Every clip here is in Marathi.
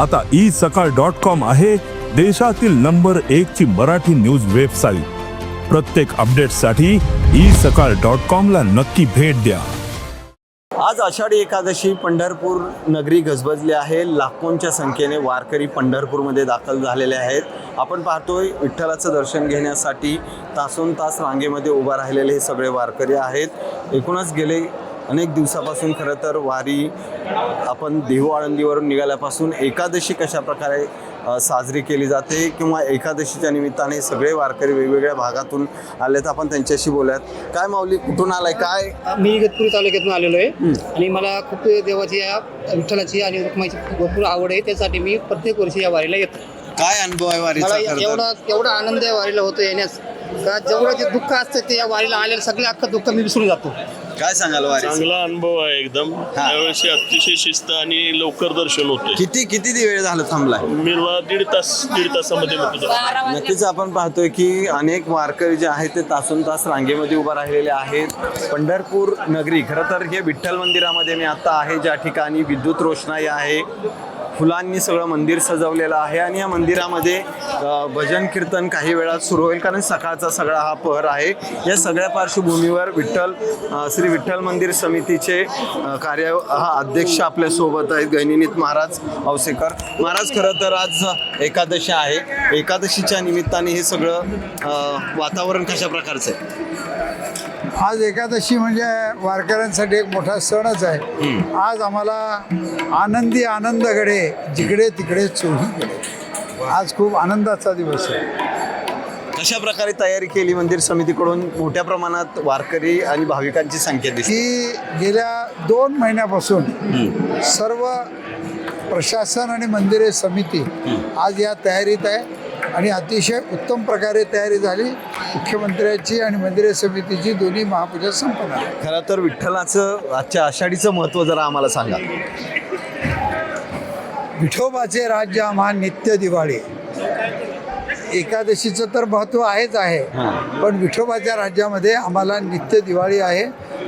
आता ई सकाळ डॉट कॉम आहे देशातील नंबर एक ची मराठी न्यूज वेबसाईट. प्रत्येक अपडेटसाठी ई सकाळ डॉट कॉम ला नक्की भेट द्या. आज आषाढी एकादशी पंढरपूर नगरी गजबजली आहे. लाखोंच्या संख्येने वारकरी पंढरपूरमध्ये दाखल झालेले आहेत. आपण पाहतोय विठ्ठलाचं दर्शन घेण्यासाठी तासोन तास रांगेमध्ये उभा राहिलेले हे सगळे वारकरी आहेत. एकूणच गेले अनेक दिवसापासून खरं तर वारी आपण देहू आळंदीवरून निघाल्यापासून एकादशी कशा प्रकारे साजरी केली जाते किंवा एकादशीच्या निमित्ताने सगळे वारकरी वेगवेगळ्या भागातून आलेत आपण त्यांच्याशी बोलूयात. काय माऊली कुठून आलाय? काय? मी इगतपुरी तालुक्यातून आलेलो आहे आणि मला खूप देवाची या विठ्ठलाची आणि रुक्माईची भरपूर आवड आहे त्यासाठी मी प्रत्येक वर्षी या वारीला येतो. काय अनुभव आहे वारीचा तर? एवढा एवढा आनंद या वारीला होतो येण्यास. का जेवढं जे दुःख असतं ते या वारीला आलेलं सगळे अख्खं दुःख मी विसरून जातो. काय सांगाल वारी चांगला अनुभव आहे एकदम. यावेळेस अतिशय शिस्त आणि लवकर दर्शन होते किती किती वेळ झालं थांबलाय? मी मला दीड तास दीड तासामध्ये होतो नक्कीच आपण पाहतोय की अनेक वारकरी जे आहेत ते तासून तास रांगेमध्ये उभा राहिलेले आहेत. पंढरपूर नगरी खरं तर हे विठ्ठल मंदिरामध्ये मी आता आहे ज्या ठिकाणी विद्युत रोषणाई आहे. फुलांनी सगळं मंदिर सजवलेलं आहे आणि या मंदिरामध्ये भजन कीर्तन काही वेळात सुरू होईल कारण सकाळचा सगळा हा पहर आहे. या सगळ्या पार्श्वभूमीवर विठ्ठल श्री विठ्ठल मंदिर समितीचे कार्य हा अध्यक्ष आपल्यासोबत आहेत गैनिनीत महाराज औसेकर महाराज खरं तर आज एकादशी आहे. एकादशीच्या निमित्ताने हे सगळं वातावरण कशा प्रकारचं आहे? आज एकादशी म्हणजे वारकऱ्यांसाठी एक मोठा सणच आहे. आज आम्हाला आनंदी आनंदकडे जिकडे तिकडे चोहीकडे आज खूप आनंदाचा दिवस आहे. कशा प्रकारे तयारी केली मंदिर समितीकडून? मोठ्या प्रमाणात वारकरी आणि भाविकांची संख्या दिसते. की गेल्या दोन महिन्यापासून सर्व प्रशासन आणि मंदिरे समिती आज या तयारीत आहे आणि अतिशय उत्तम प्रकारे तयारी झाली. मुख्यमंत्र्याची आणि मंदिरे समितीची दोन्ही महापूजा संपन्न आहे. खरं तर विठ्ठलाचं आजच्या आषाढीचं महत्त्व जरा आम्हाला सांगा. विठोबाचे राज्य आम्हा नित्य दिवाळी. एकादशीचं तर महत्त्व आहेच आहे पण विठोबाच्या राज्यामध्ये आम्हाला नित्य दिवाळी आहे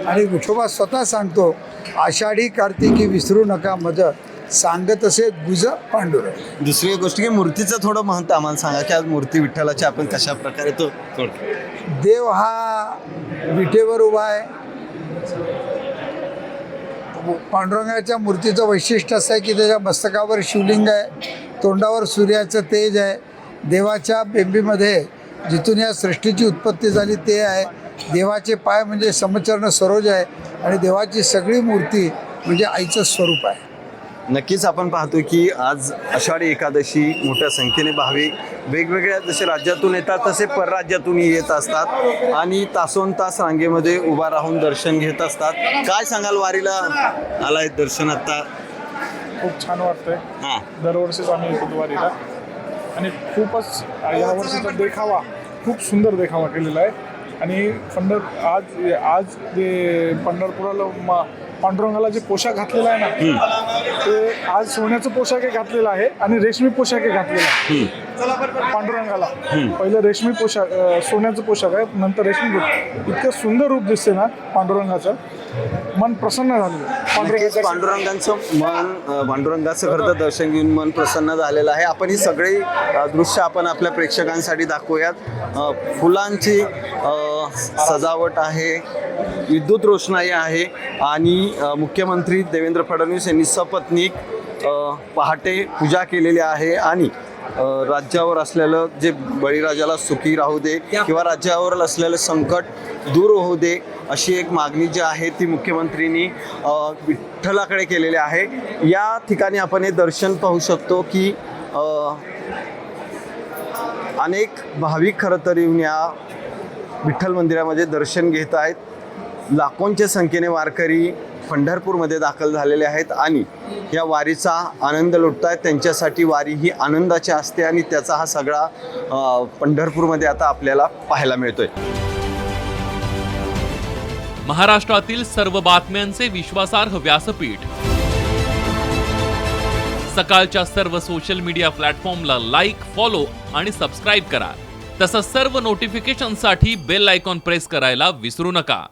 आणि विठोबा स्वतः सांगतो आषाढी कार्तिकी विसरू नका मज सांगत असे गुज पांडुरंग. दुसरी गोष्ट की मूर्तीचं थोडं महत्त्व आम्हाला सांगा की आज मूर्ती विठ्ठलाची आपण कशा प्रकारे तो देव हा विटेवर उभा आहे. पांडुरंगाच्या मूर्तीचं वैशिष्ट्य असं आहे की त्याच्या मस्तकावर शिवलिंग आहे तोंडावर सूर्याचं तेज आहे. देवाच्या बेंबीमध्ये जिथून या सृष्टीची उत्पत्ती झाली ते आहे. देवाचे पाय म्हणजे समचरण सरोज आहे आणि देवाची सगळी मूर्ती म्हणजे आईचं स्वरूप आहे. नक्कीच आपण पाहतो की आज आषाढी एकादशी मोठ्या संख्येने भाविक वेगवेगळ्या जसे राज्यातून येतात तसे परराज्यातूनही येत असतात. आणि तासोन तास रांगेमध्ये उभा राहून दर्शन घेत असतात. काय सांगाल वारीला? आलाय दर्शन आता. खूप छान वाटतंय. हां. दरवर्षीच आम्ही येतो वारीला. आणि खूपच या वर्षीचा देखावा खूप सुंदर देखावा केलेला आहे. आणि पंढर आज आज जे पंढरपुराला मा पांडुरंगाला जे पोशाख घातलेला आहे ना ते आज सोन्याचं पोशाख घातलेला आहे आणि रेशमी पोशाख घातलेला आहे. पांडुरंगाला. पहिलं रेशमी पोशाख सोन्याचं पोशाख आहे नंतर रेशमी इतकं सुंदर रूप दिसते ना पांडुरंगाचं. मन प्रसन्न झालं. पांडुरंगाचं पांडुरंगाचं मन पांडुरंगाचं खरं तर दर्शन घेऊन मन प्रसन्न झालेलं आहे. आपण ही सगळी दृश्य आपण आपल्या प्रेक्षकांसाठी दाखवूयात. फुलांची सजावट आहे विद्युत रोषणाई आहे आणि मुख्यमंत्री देवेंद्र फडणवीस यांनी सपत्नीक पहाटे पूजा केलेली आहे आणि राज्यावर असलेलं जे बळीराजाला सुखी राहू दे किंवा राज्यावर असलेलं संकट दूर होऊ दे अशी एक मागणी जी आहे ती मुख्यमंत्र्यांनी विठ्ठलाकडे केलेली आहे. या ठिकाणी आपण हे दर्शन पाहू शकतो की अनेक भाविक खरं तर येऊन या विठ्ठल मंदिरामध्ये दर्शन घेत आहेत. लाखोंच्या संख्येने वारकरी पंढरपूरमध्ये दाखल झालेले आहेत आणि या वारीचा आनंद लुटत आहेत त्यांच्यासाठी वारी ही आनंदाची असते आणि त्याचा हा सगळा पंढरपूरमध्ये आता आपल्याला पाहायला मिळतोय. महाराष्ट्रातील सर्व बातम्यांचे विश्वासार्ह व्यासपीठ. सकाळच्या सर्व सोशल मीडिया प्लॅटफॉर्मला लाईक फॉलो आणि सबस्क्राईब करा. तसंच सर्व नोटिफिकेशनसाठी बेल आयकॉन प्रेस करायला विसरू नका.